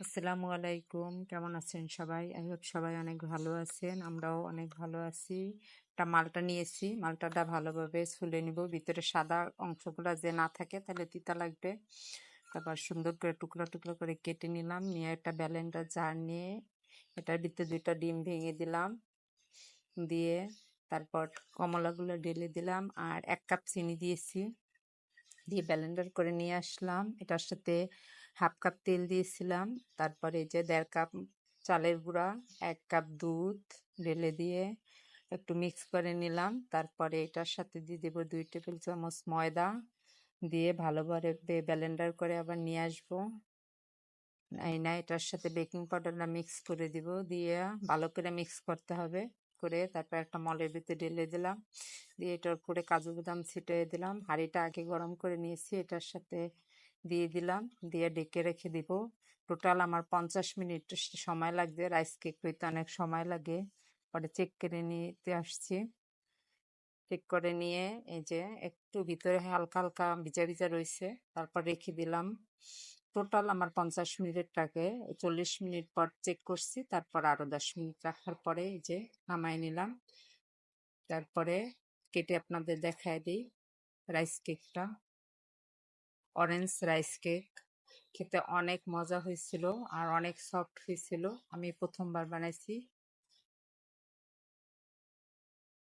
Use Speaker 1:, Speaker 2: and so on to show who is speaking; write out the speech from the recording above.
Speaker 1: আসসালামু আলাইকুম। কেমন আছেন সবাই? আই হোপ সবাই অনেক ভালো আছেন, আমরাও অনেক ভালো আছি। একটা মালটা নিয়েছি, মালটাটা ভালোভাবে ছুলে নিব। ভিতরে সাদা অংশগুলো যে না থাকে তাহলে তিতা লাগবে। তারপর সুন্দর করে টুকরা টুকরা করে কেটে নিলাম, নিয়ে একটা ব্যালেন্ডার জার নিয়ে এটার ভিতরে দুইটা ডিম ভেঙে দিলাম। দিয়ে তারপর কমলাগুলো ঢেলে দিলাম আর এক কাপ চিনি দিয়েছি। দিয়ে ব্যালেন্ডার করে নিয়ে আসলাম। এটার সাথে হাফ কাপ তেল দিয়েছিলাম। তারপরে যে দেড় কাপ চালের গুঁড়া, এক কাপ দুধ ঢেলে দিয়ে একটু মিক্স করে নিলাম। তারপরে এটার সাথে দিয়ে দেবো দুই টেবিল চামচ ময়দা দিয়ে ভালোভাবে ব্যালেন্ডার করে আবার নিয়ে আসব। এই না, এটার সাথে বেকিং পাউডারটা মিক্স করে দিব দিয়ে ভালো করে মিক্স করতে হবে করে তারপর একটা মলের ভিতরে ঢেলে দিলাম। দিয়ে এটার উপরে কাজু বাদাম ছিটিয়ে দিলাম। হাঁড়িটা আগে গরম করে নিয়েছি। এটার সাথে দিয়ে দিলাম, দিয়ে ডেকে রেখে দিব। টোটাল আমার পঞ্চাশ মিনিট সময় লাগবে। রাইস কেক হইতে অনেক সময় লাগে। পরে চেক করে নিতে আসছি। চেক করে নিয়ে এই যে একটু ভিতরে হালকা হালকা ভিজা ভিজা রয়েছে, তারপর রেখে দিলাম। টোটাল আমার পঞ্চাশ মিনিটটাকে চল্লিশ মিনিট পর চেক করছি, তারপর আরও দশ মিনিট রাখার পরে এই যে নামাই নিলাম। তারপরে কেটে আপনাদের দেখায় দিই রাইস কেকটা অরেঞ্জ রাইস কেক খেতে অনেক মজা হয়েছিল আর অনেক সফট হয়েছিল। আমি প্রথমবার বানাইছি।